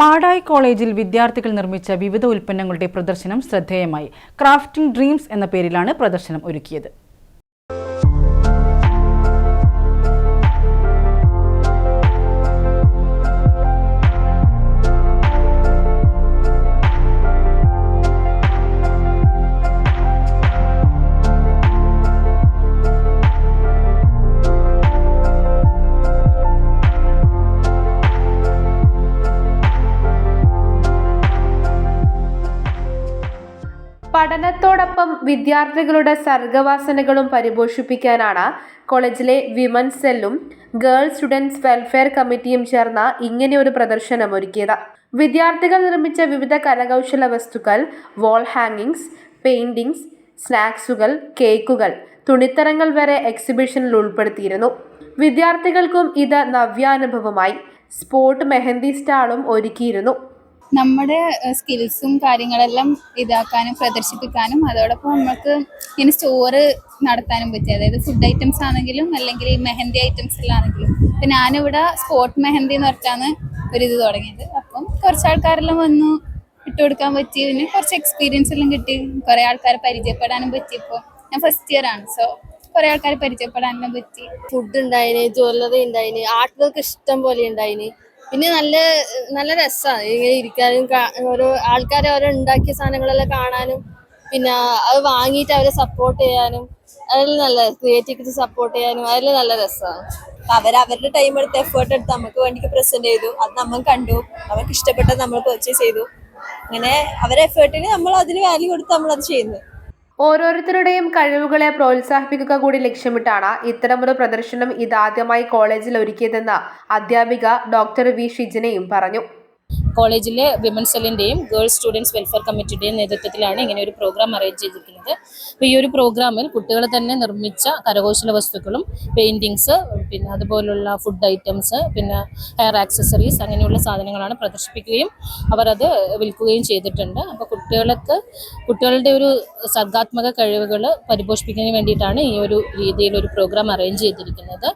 മാടായി കോളേജിൽ വിദ്യാർത്ഥികൾ നിർമ്മിച്ച വിവിധ ഉൽപ്പന്നങ്ങളുടെ പ്രദർശനം ശ്രദ്ധേയമായി. ക്രാഫ്റ്റിംഗ് ഡ്രീംസ് എന്ന പേരിലാണ് പ്രദർശനം ഒരുക്കിയത്. പഠനത്തോടൊപ്പം വിദ്യാർത്ഥികളുടെ സർഗവാസനകളും പരിപോഷിപ്പിക്കാനാണ് കോളേജിലെ വിമൻ സെല്ലും ഗേൾ സ്റ്റുഡൻസ് വെൽഫെയർ കമ്മിറ്റിയും ചേർന്ന് ഇങ്ങനെയൊരു പ്രദർശനം ഒരുക്കിയത്. വിദ്യാർത്ഥികൾ നിർമ്മിച്ച വിവിധ കരകൗശല വസ്തുക്കൾ വാൾ ഹാങ്ങിങ്സ് പെയിന്റിങ്സ് സ്നാക്സുകൾ കേക്കുകൾ തുണിത്തരങ്ങൾ വരെ എക്സിബിഷനിൽ ഉൾപ്പെടുത്തിയിരുന്നു. വിദ്യാർത്ഥികൾക്കും ഇത് നവ്യാനുഭവമായി. സ്പോട്ട് മെഹന്തി സ്റ്റാളും ഒരുക്കിയിരുന്നു. നമ്മുടെ സ്കിൽസും കാര്യങ്ങളെല്ലാം ഇതാക്കാനും പ്രദർശിപ്പിക്കാനും അതോടൊപ്പം നമുക്ക് ഇങ്ങനെ സ്റ്റോറ് നടത്താനും പറ്റി. അതായത് ഫുഡ് ഐറ്റംസ് ആണെങ്കിലും അല്ലെങ്കിൽ ഈ മെഹന്തി ഐറ്റംസ് എല്ലാം ആണെങ്കിലും. ഇപ്പം ഞാനിവിടെ സ്പോട്ട് മെഹന്തി എന്ന് പറഞ്ഞിട്ടാണ് ഒരിത് തുടങ്ങിയത്. അപ്പം കുറച്ച് ആൾക്കാരെല്ലാം വന്നു ഇട്ട് കൊടുക്കാൻ പറ്റി. പിന്നെ കുറച്ച് എക്സ്പീരിയൻസ് എല്ലാം കിട്ടി. കുറേ ആൾക്കാരെ പരിചയപ്പെടാനും പറ്റി. ഇപ്പോൾ ഞാൻ ഫസ്റ്റ് ഇയർ ആണ്. സോ കുറെ ആൾക്കാരെ പരിചയപ്പെടാനും പറ്റി. ഫുഡ് ഉണ്ടായിന് ജ്വല്ലറി ഉണ്ടായിന് ആർട്ടുകൾക്ക് ഇഷ്ടം പോലെ ഉണ്ടായിന്. പിന്നെ നല്ല നല്ല രസമാണ് ഇങ്ങനെ ഇരിക്കാനും ഓരോ ആൾക്കാരെ ഓരോ ഉണ്ടാക്കിയ സാധനങ്ങളെല്ലാം കാണാനും പിന്നെ അത് വാങ്ങിയിട്ട് അവരെ സപ്പോർട്ട് ചെയ്യാനും അതെല്ലാം നല്ല ക്രിയേറ്റിവിറ്റി സപ്പോർട്ട് ചെയ്യാനും അതെല്ലാം നല്ല രസമാണ് അവർ അവരുടെ ടൈം എടുത്ത് എഫേർട്ട് എടുത്ത് നമുക്ക് വേണ്ടി പ്രസന്റ് ചെയ്തു. അത് നമ്മൾ കണ്ടു. അവർക്ക് ഇഷ്ടപ്പെട്ടത് നമ്മൾ പർച്ചേസ് ചെയ്തു. അങ്ങനെ അവരെ എഫേർട്ടിന് നമ്മൾ അതിന് വാല്യൂ കൊടുത്ത് നമ്മൾ അത് ചെയ്യുന്നു. ഓരോരുത്തരുടെയും കഴിവുകളെ പ്രോത്സാഹിപ്പിക്കുക കൂടി ലക്ഷ്യമിട്ടാണ് ഇത്തരമൊരു പ്രദർശനം ഇതാദ്യമായി കോളേജിൽ ഒരുക്കിയതെന്ന് അധ്യാപിക ഡോക്ടർ വി ഷിജിനയും പറഞ്ഞു. കോളേജിലെ വിമൻ സെല്ലിന്റെയും ഗേൾസ് സ്റ്റുഡൻസ് വെൽഫെയർ കമ്മിറ്റിയുടെയും നേതൃത്വത്തിലാണ് ഇങ്ങനെ ഒരു പ്രോഗ്രാം അറേഞ്ച് ചെയ്തിരിക്കുന്നത്. അപ്പോൾ ഈ ഒരു പ്രോഗ്രാമിൽ കുട്ടികൾ തന്നെ നിർമ്മിച്ച കരകൗശല വസ്തുക്കളും പെയിന്റിങ്സ് പിന്നെ അതുപോലുള്ള ഫുഡ് ഐറ്റംസ് പിന്നെ ഹെയർ ആക്സസറീസ് അങ്ങനെയുള്ള സാധനങ്ങളാണ് പ്രദർശിപ്പിക്കുകയും അവർ അത് വിൽക്കുകയും ചെയ്തിട്ടുണ്ട്. അപ്പോൾ കുട്ടികൾക്ക് കുട്ടികളുടെ ഒരു സർഗാത്മക കഴിവുകൾ പരിപോഷിപ്പിക്കുന്നതിന് വേണ്ടിയിട്ടാണ് ഈ ഒരു രീതിയിൽ ഒരു പ്രോഗ്രാം അറേഞ്ച് ചെയ്തിരിക്കുന്നത്.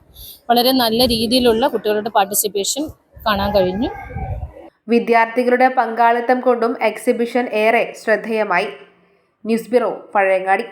വളരെ നല്ല രീതിയിലുള്ള കുട്ടികളുടെ പാർട്ടിസിപ്പേഷൻ കാണാൻ കഴിഞ്ഞു. വിദ്യാർത്ഥികളുടെ പങ്കാളിത്തം കൊണ്ടും എക്സിബിഷൻ ഏറെ ശ്രദ്ധേയമായി. News bureau Pazhayangadi.